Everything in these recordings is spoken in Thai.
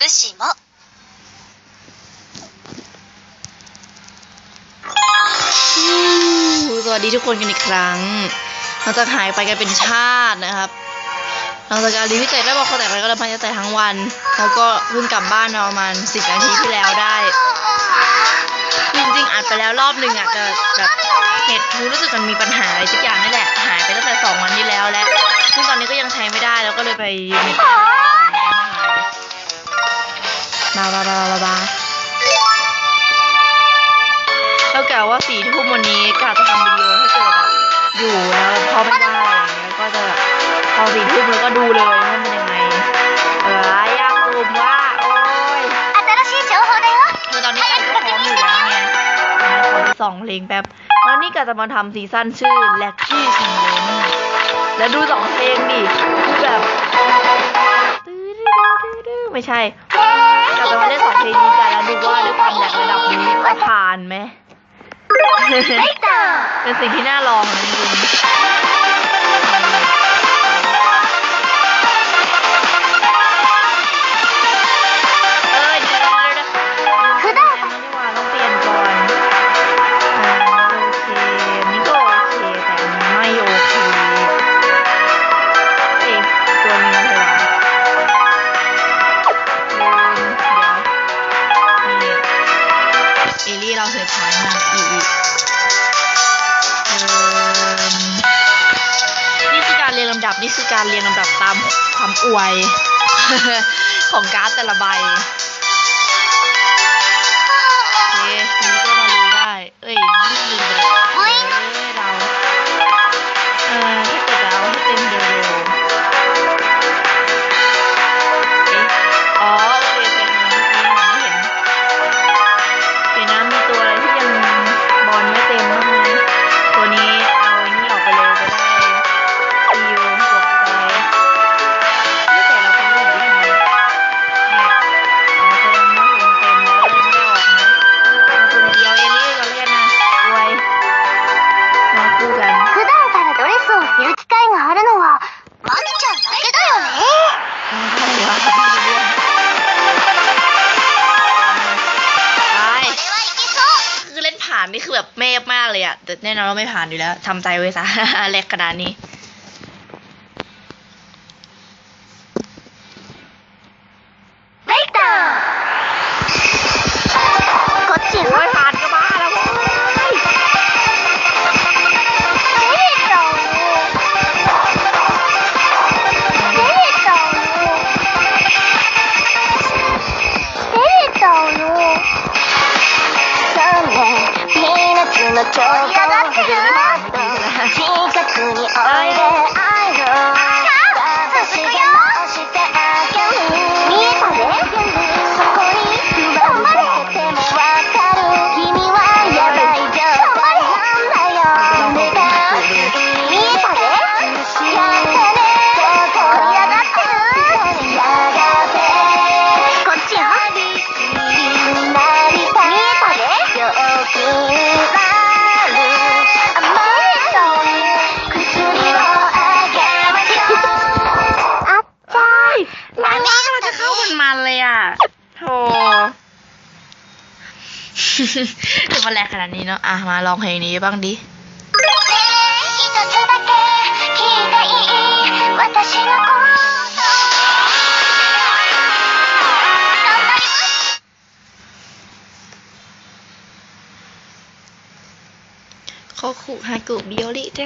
武士も สวัสดีทุกคนกันอีกครั้งหลังจากหายไปกันเป็นชาตินะครับ หลังจากการรีวิวเสร็จได้บอกเขาแต่ไปก็เลยพันจะแต่ทั้งวัน แล้วก็เพิ่งกลับบ้านมาประมาณสิบนาทีที่แล้วได้ จริงๆอัดไปแล้วรอบหนึ่งอ่ะแต่แบบเน็ตทูรู้สึกมันมีปัญหาอะไรสักอย่างนี่แหละ หายไปตั้งแต่สองวันที่แล้วแล้ว ซึ่งตอนนี้ก็ยังใช้ไม่ได้แล้วก็เลยไปยืมเน็ต บาบาบาบาบา แล้วกะว่าสี่ทุ่มวันนี้กะจะทำวิดีโอให้เกิดอะอยู่แล้วพอไม่ได้อะไรอย่างเงี้ยก็จะแบบพอสี่ทุ่มแล้วก็ดูเลยว่ามันเป็นยังไง เอออยากรู้ว่า โอ้ย 新しい情報だよ คือตอนนี้กะก็พร้อมอยู่แล้วไงขอไปสองเพลงแป๊บ แล้วนี่กะจะมาทำซีซั่นชื่อ Lucky Challenge แล้วดูสองเพลงดิคือแบบไม่ใช่ กะจะมาเล่นสองเพลงนี้กันแล้วดูว่าด้วยความแหลกระดับนี้จะผ่านไหม เป็นสิ่งที่น่าลองนะจริง ลี่เราเสียท้ายมากอีกนี่คือการเรียงลำดับนี่คือการเรียงลำดับตามความอวยของการ์ดแต่ละใบ ว่าไม่ผ่านอยู่แล้วทำใจไว้ซะเล็กขนาดนี้ ถึงมัแรงขนาดนี้เนาะอะมาลองเพลงนี้บ้างดิเขาขู่ฮากุบิโอริเจ้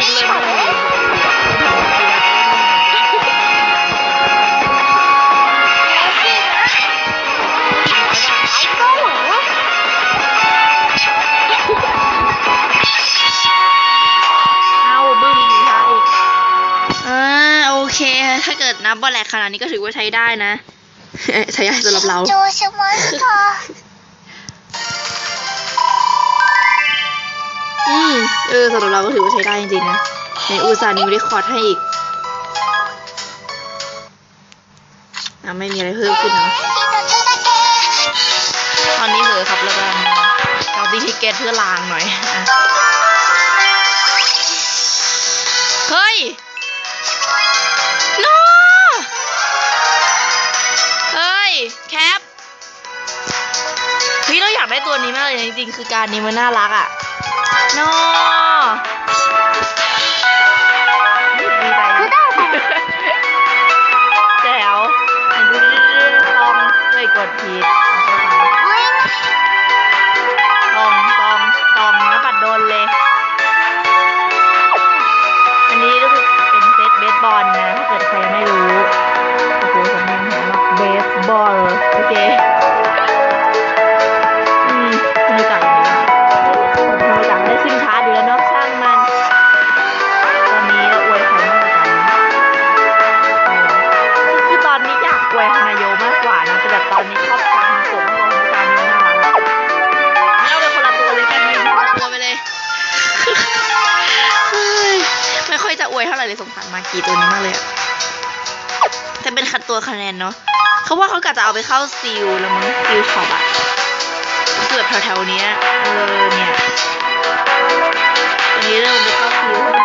ถ้าเกิดนับบอลแหลกขนาดนี้ก็ถือว่าใช้ได้นะ ใช้ได้สำหรับเรา อืม เออสำหรับเราก็ถือว่าใช้ได้จริงๆนะในอุตส่าห์นิวเรคคอร์ดให้อีกนะไม่มีอะไรเพิ่มขึ้นนะตอนนี้เหลือครับแล้วกันเราดีทิเกตเพื่อลางหน่อยอะ ตัวนี้มากเลยจริงๆ คือการนี้มันน่ารักอะนอดีไปแจ๋วลองเลยกดผิดตองตองตองแล้วปัดโดนเลย อันนี้ก็คือเป็นเซตเบสบอลนะ ถ้าเกิดใครไม่รู้ โอ้โหสำเนียรักเบสบอล โอเค เลยสงสารมากีตัวนี้มากเลยอะแต่เป็นขัดตัวคะแนนเนาะเขาว่าเขากะจะเอาไปเข้าซิลแล้วมั้งซิลช็อปอะเกือบแถวๆนี้เออเนี่ยวันนี้เริ่มไปเข้าซิล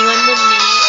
anyone with me.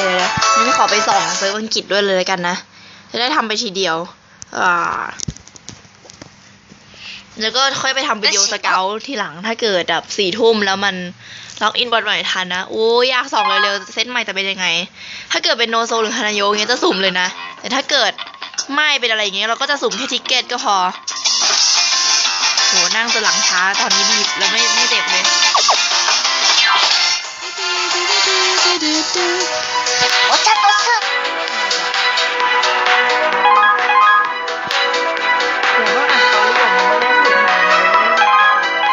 ดี๋ยวๆงั้นขอไปส่องเซิร์ฟอังกฤษด้วยเลยแล้วกันนะ จะได้ทำไปทีเดียว อ่า แล้วก็ค่อยไปทำวิดีโอสเกลทีหลังถ้าเกิดแบบสี่ทุ่มแล้วมันล็อกอินบอลใหม่ทันนะ โอ้ยยากสองเร็วๆเซตใหม่จะเป็นยังไง ถ้าเกิดเป็นโนโซหรือฮานาโยเงี้ยจะสุ่มเลยนะ แต่ถ้าเกิดไม่เป็นอะไรอย่างเงี้ยเราก็จะสุ่มแค่ทิกเก็ตก็พอโหนั่งจนหลังช้าตอนนี้บีบแล้วไม่ไม่เจ็บเลย お茶とスープ เดี๋ยวก็อ่านเขาก่อนนะไม่ได้คุยมาเลย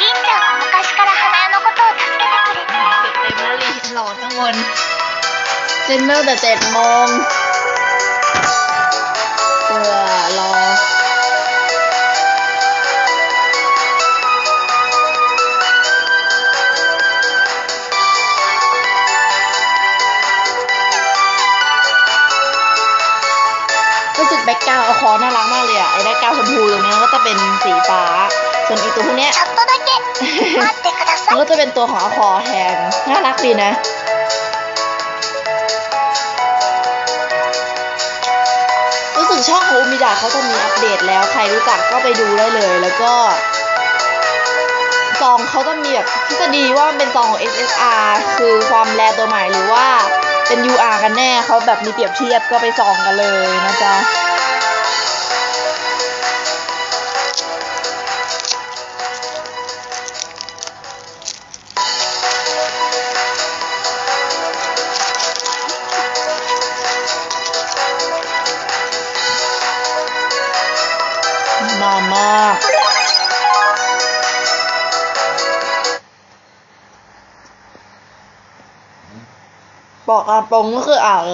りんちゃんは昔から花代のことを助けてくれて เก็บเต็มแล้วลีหล่อทั้งวนเซ็นเนอร์แต่เจ็ดโมงเพื่อรอ อคอน่ารักมากเลยอะไอ้ได้กาวชมพูตรงนี้ก็จะเป็นสีฟ้า ส่วนอีตัวพวกเนี้ยมันก็จะเป็นตัวของอคอแทนน่ารักดีนะรู้สึกช่องโฮมิดาเขาจะมีอัปเดตแล้วใครรู้จักก็ไปดูได้เลย แล้วก็ซองเขาจะมีแบบทฤษฎีว่ามันเป็นซองของ SSR คือความแรตัวใหม่หรือว่าเป็น UR กันแน่เขาแบบมีเปรียบเทียบก็ไปซองกันเลยนะจ๊ะ มามาบอกอามตรงก็คืออ่าน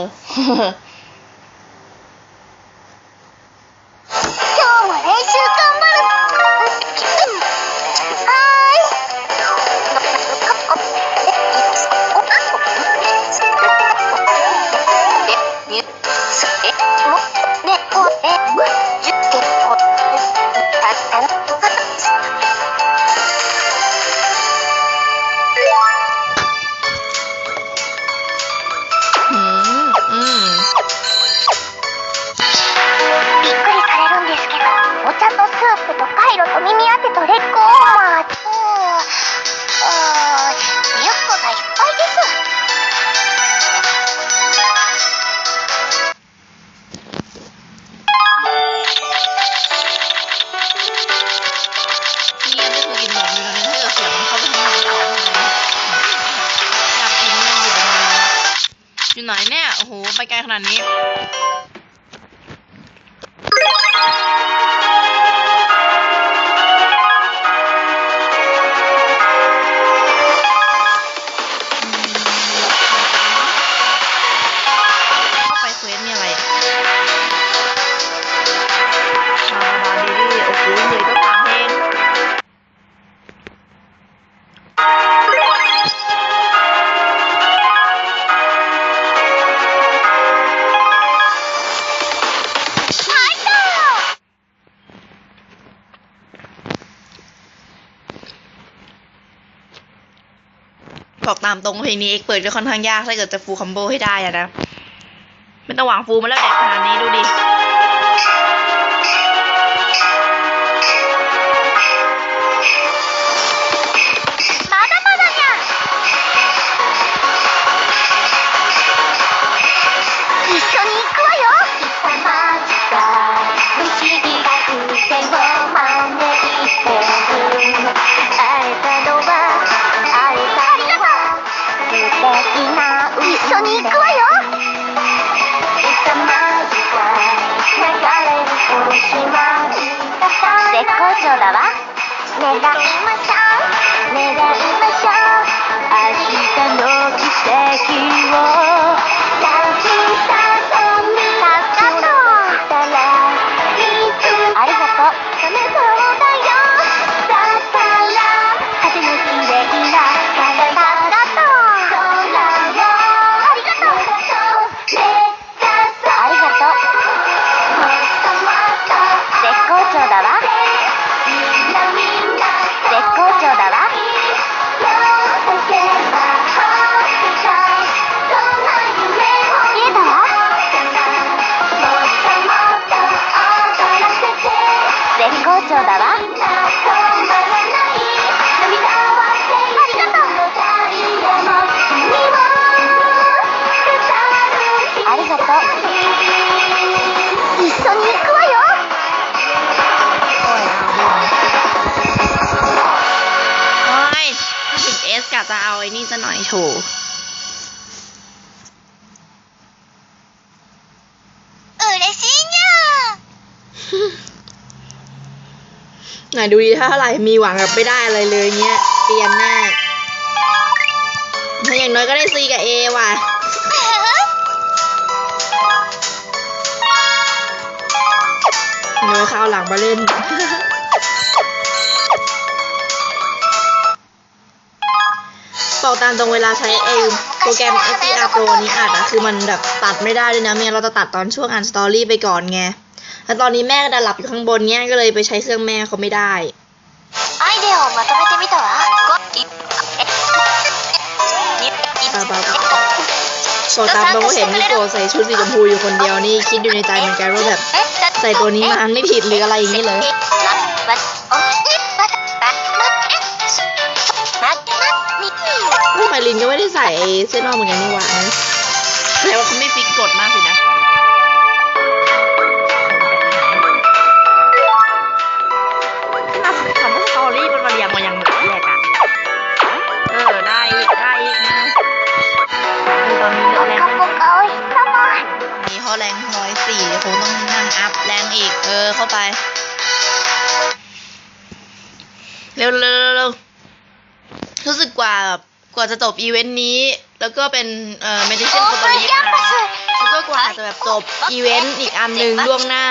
อยู่ไหนเนี่ย โอ้โห ไปไกลขนาดนี้ บอกตามตรงเพลงนี้เอกเปิดจะค่อนข้างยากถ้าเกิดจะฟูลคอมโบให้ได้อะนะไม่ต้องหวังฟูลมาแล้วแดกขนาดนี้ดูดิ 絶好調だわ願いましょう願いましょう明日の奇跡をたくさん見たとしたらいつありがとう。 ถูก ไหนดูดีถ้าเท่าไหร่มีหวังแบบไม่ได้อะไรเลยเนี่ยเปลี่ยนหน้าอย่างน้อยก็ได้ C กับ A ว่ะเงยข้าวหลังมาเล่น บอกตามตรงเวลาใช้ไอโปรแกรม SDR Pro นี้อัดอะคือมันแบบตัดไม่ได้เลยนะไม่งั้นเราจะตัดตอนช่วงอ่านสตอรี่ไปก่อนไง แล้วตอนนี้แม่ก็ดันหลับอยู่ข้างบนเนี้ยก็เลยไปใช้เครื่องแม่เขาไม่ได้ アイデアをまとめてみたわごいいい บอกตามตรงว่าเห็นมิโกะใส่ชุดสีชมพูอยู่คนเดียวนี่คิดอยู่ในใจเหมือนกันว่าแบบ ใส่ตัวนี้มาไม่ผิดหรืออะไรอย่างนี้เลย เฮ้ยมารินก็ไม่ได้ใส่เสื้อนอกเหมือนกันนี่หว่านะแต่ว่าเขาไม่ฟิกกฎมากสินะน่าคำว่าสตอรี่มันมาเรียงมาอย่างหนึ่งแรกอะเออได้ได้อีกนะคือตอนนี้แรงไม่มีข้อแรงร้อยสี่คงต้องนั่งอัพแรงอีก เออเข้าไป เร็วเร็วเร็วเร็วรู้สึกกว่าแบบ กว่าจะจบอีเวนต์นี้ แล้วก็เป็นเอ่อ meditation โคตรีมาแล้วก็กว่าจะแบบจบอีเวนต์อีกอันหนึ่งล่วงหน้า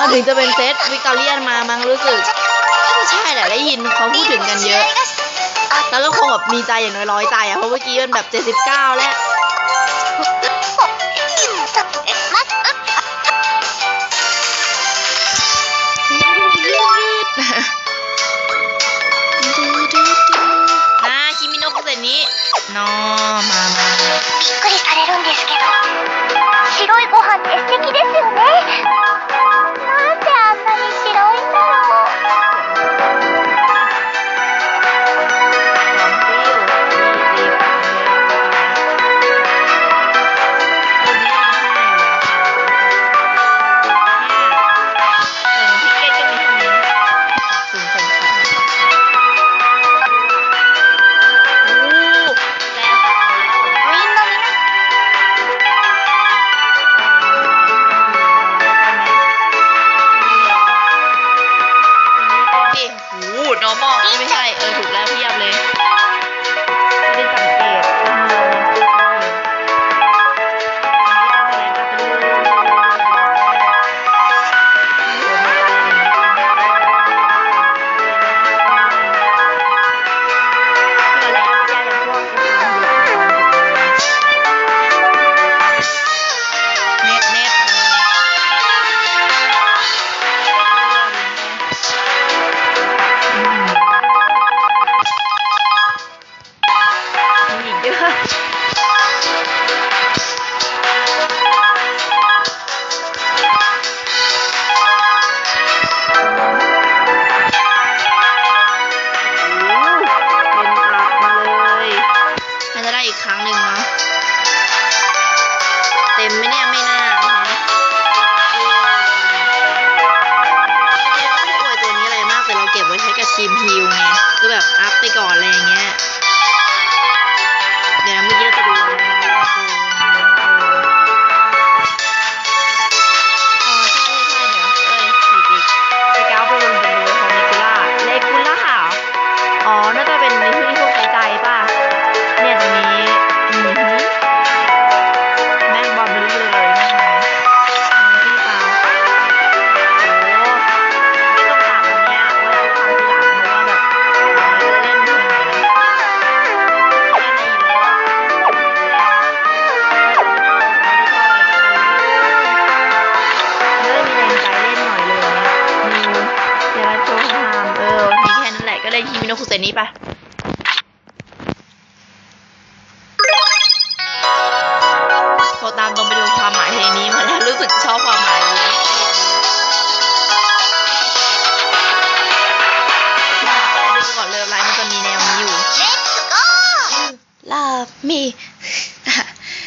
มันถึงจะเป็นเซตวิกตอเรียนมามั้งรู้สึกน่าจะใช่แหละได้ยินเขาพูดถึงกันเยอะ แล้วก็คงแบบมีใจอย่างน้อยร้อยใจอะเพราะเมื่อกี้มันแบบเจ็ดสิบเก้าแล้ว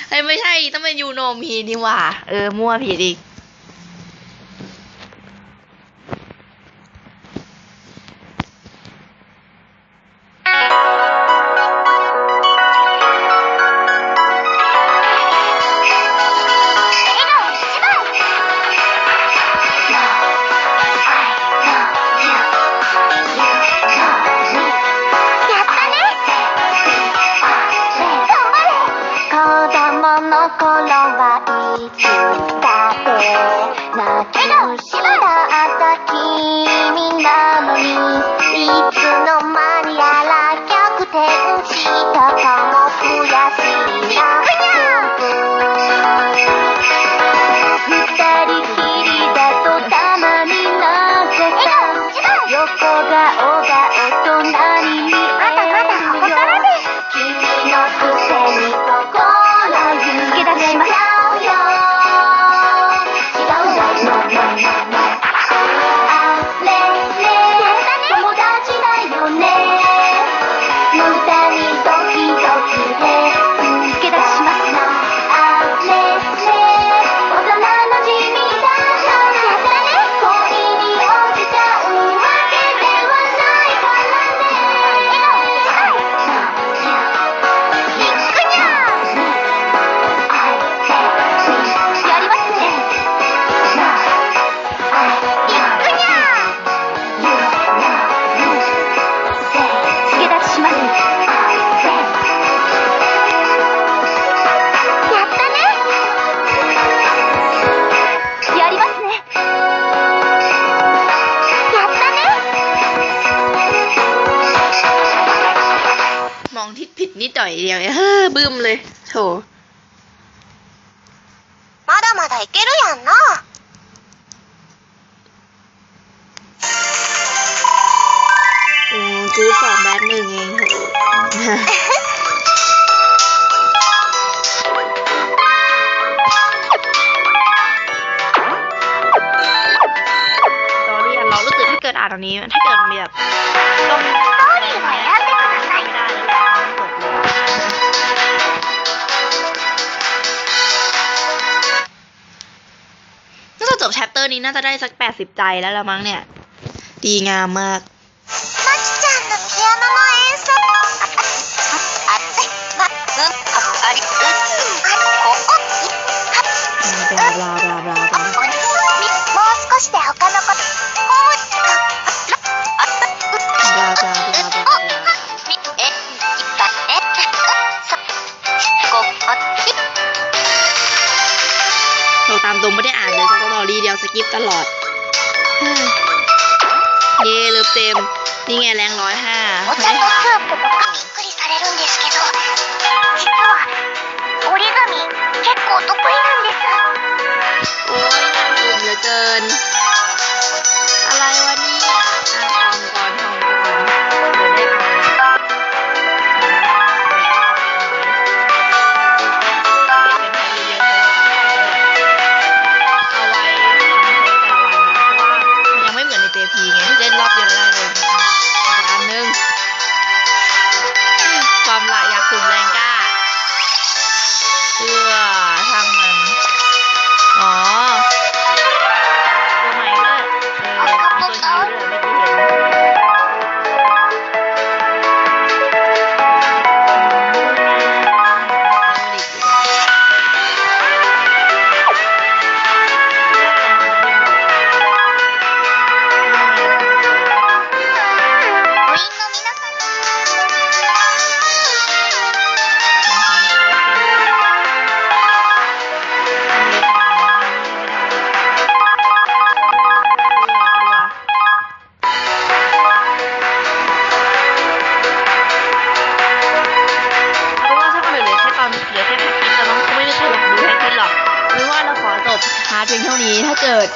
เอ้ยไม่ใช่ต้องเป็นยูโนมีนี่หว่า เออมั่วผิดอีก นิดหน่อยเดียวเฮ้อบึ้มเลยโถまだまだいけるやんな นี้น่าจะได้สักแปดสิบใจแล้วละมั้งเนี่ย ดีงามมาก กิปตลอด เย่เลิฟเต็ม นี่ไงแรงร้อยห้า เพียงเท่านี้ถ้าเกิด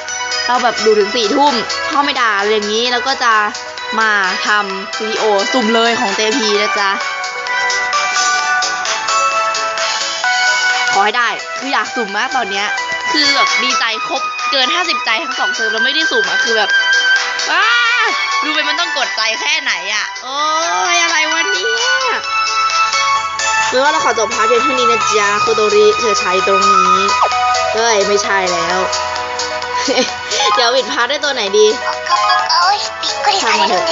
เราแบบดูถึงสี่ทุ่มพ่อไม่ด่าอะไรอย่างนี้แล้วก็จะมาทำวิดีโอสุ่มเลยของเตพีนะจ๊ะ ขอให้ได้คืออยากสุ่มมากตอนเนี้ย คือแบบดีใจครบเกิน 50 ใจทั้งสองเซิร์ฟแล้วไม่ได้สุ่มอะคือแบบว้าดูไปมันต้องกดใจแค่ไหนอะโอ้ยอะไรวะเนี่ยเมื่อว่าเราขอจบพาร์ทเพียงเท่านี้นะจ๊ะโคโดริเธอใช้ตรงนี้ เอ้ยไม่ใช่แล้ว เดี๋ยววิดพาร์ทได้ตัวไหนดีทำมาเถอะ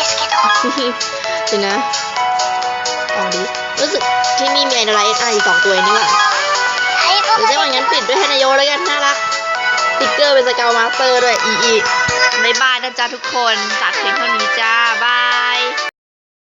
ดูนะอ๋อดิรู้สึกที่นี่มีอะดลไลท์ไอสองตัวนี่หว่าเดี๋จะว่างั้นปิดด้วยไฮนายโยแล้วกันน่ารักติ๊กเกอร์เป็นสกาวมาสเตอร์ด้วยอีอีบายบายนะจ๊ะทุกคนจัดเพลงเท่านี้จ้าบาย